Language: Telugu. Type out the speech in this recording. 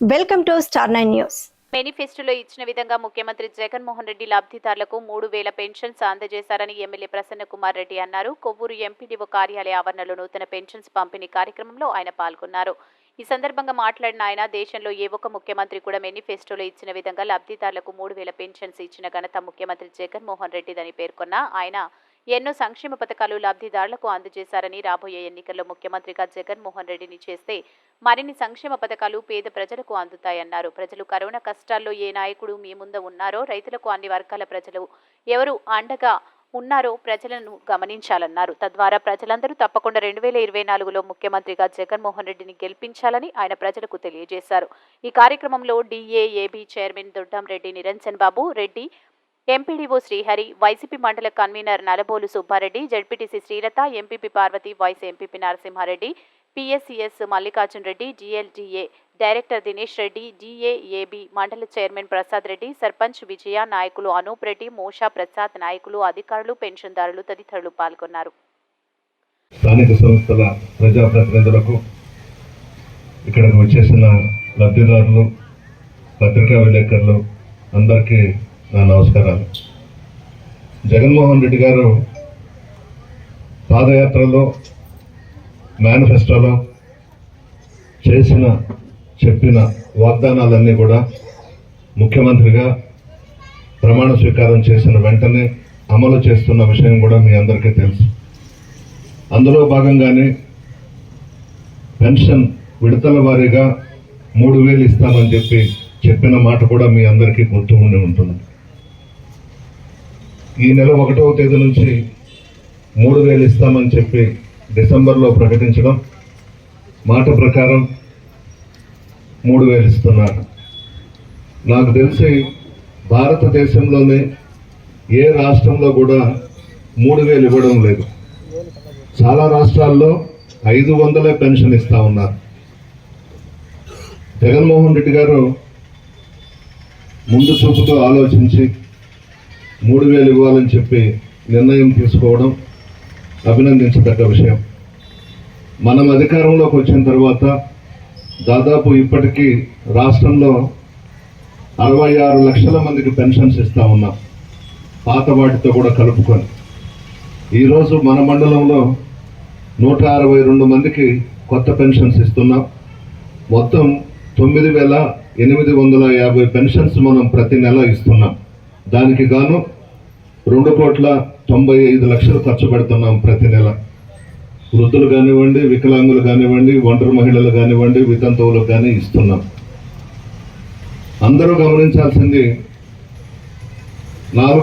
Welcome to star nine news. మేనిఫెస్టోలో ఇచ్చిన విధంగా ముఖ్యమంత్రి జగన్మోహన్ రెడ్డి లబ్ధిదారులకు మూడు వేల పెన్షన్స్ అందజేశారని ఎమ్మెల్యే ప్రసన్న కుమార్ రెడ్డి అన్నారు. కొవ్వూరు ఎంపీడీఓ కార్యాలయ ఆవరణలో నూతన పెన్షన్స్ పంపిణీ కార్యక్రమంలో ఆయన పాల్గొన్నారు. ఈ సందర్భంగా మాట్లాడిన ఆయన దేశంలో ఏ ఒక్క ముఖ్యమంత్రి కూడా మేనిఫెస్టోలో ఇచ్చిన విధంగా లబ్ధిదారులకు మూడు వేల పెన్షన్స్ ఇచ్చిన ఘనత ముఖ్యమంత్రి జగన్మోహన్ రెడ్డిదని పేర్కొన్న ఆయన ఎన్నో సంక్షేమ పథకాలు లబ్ధిదారులకు అందజేశారని రాబోయే ఎన్నికల్లో ముఖ్యమంత్రిగా జగన్మోహన్ రెడ్డిని చేస్తే మరిన్ని సంక్షేమ పథకాలు పేద ప్రజలకు అందుతాయన్నారు. ప్రజలు కరోనా కష్టాల్లో ఏ నాయకుడు మీ ముందు ఉన్నారో రైతులకు అన్ని వర్గాల ప్రజలు ఎవరు అండగా ఉన్నారో ప్రజలను గమనించాలన్నారు. తద్వారా ప్రజలందరూ తప్పకుండా రెండు వేల ఇరవై నాలుగులో ముఖ్యమంత్రిగా జగన్మోహన్ రెడ్డిని గెలిపించాలని ఆయన ప్రజలకు తెలియజేశారు. ఈ కార్యక్రమంలో DAAB chairman Doddam Reddy Niranjan Babu Reddy MPDO Srihari YCP మండల convener Nalabolu Subbareddy ZPTC Srilatha MPP Parvati vice MPP Narasimhareddy PSCS Mallikarjun Reddy GLDA director Dinesh Reddy DAAB మండల చైర్మన్ ప్రసాద్ రెడ్డి సర్పంచ్ విజయ నాయకులు అనూప్ రెడ్డి మోషా ప్రసాద్ నాయకులు అధికారులు పెన్షన్దారులు తదితరులు పాల్గొన్నారు. స్థానిక సంస్థల ప్రజాప్రతినిధులకు ఇక్కడికి వచ్చేసిన లబ్ధిదారులు పత్రికా విలేకరులు అందరికీ నా నమస్కారాలు. జగన్మోహన్ రెడ్డి గారు పాదయాత్రలో మేనిఫెస్టోలో చేసిన చెప్పిన వాగ్దానాలన్నీ కూడా ముఖ్యమంత్రిగా ప్రమాణ స్వీకారం చేసిన వెంటనే అమలు చేస్తున్న విషయం కూడా మీ అందరికీ తెలుసు. అందులో భాగంగానే పెన్షన్ విడతల వారీగా మూడు వేలు ఇస్తామని చెప్పి చెప్పిన మాట కూడా మీ అందరికీ గుర్తు ఉండి ఉంటుంది. ఈ నెల ఒకటవ తేదీ నుంచి మూడు వేలు ఇస్తామని చెప్పి డిసెంబర్లో ప్రకటించడం మాట ప్రకారం మూడు వేలు ఇస్తున్నారు. నాకు తెలిసి భారతదేశంలోనే ఏ రాష్ట్రంలో కూడా మూడు వేలు ఇవ్వడం లేదు. చాలా రాష్ట్రాల్లో ఐదు వందలే పెన్షన్ ఇస్తా ఉన్నారు. జగన్మోహన్ రెడ్డి గారు ముందు చూపుతో ఆలోచించి మూడు వేలు ఇవ్వాలని చెప్పి నిర్ణయం తీసుకోవడం అభినందించదగ్గ విషయం. మనం అధికారంలోకి వచ్చిన తర్వాత దాదాపు ఇప్పటికీ రాష్ట్రంలో అరవై ఆరు లక్షల మందికి పెన్షన్స్ ఇస్తా ఉన్నాం. పాత వాటితో కూడా కలుపుకొని. ఈరోజు మన మండలంలో నూట అరవై రెండు మందికి కొత్త పెన్షన్స్ ఇస్తున్నాం. మొత్తం తొమ్మిది వేల ఎనిమిది వందల యాభై పెన్షన్స్ మనం ప్రతి నెల ఇస్తున్నాం. దానికి గాను రెండు కోట్ల తొంభై ఐదు లక్షలు ఖర్చు పెడుతున్నాం ప్రతి నెల. వృద్ధులు కానివ్వండి వికలాంగులు కానివ్వండి ఒంటరి మహిళలు కానివ్వండి వితంతువులకు కానీ ఇస్తున్నాం. అందరూ గమనించాల్సింది నాలుగు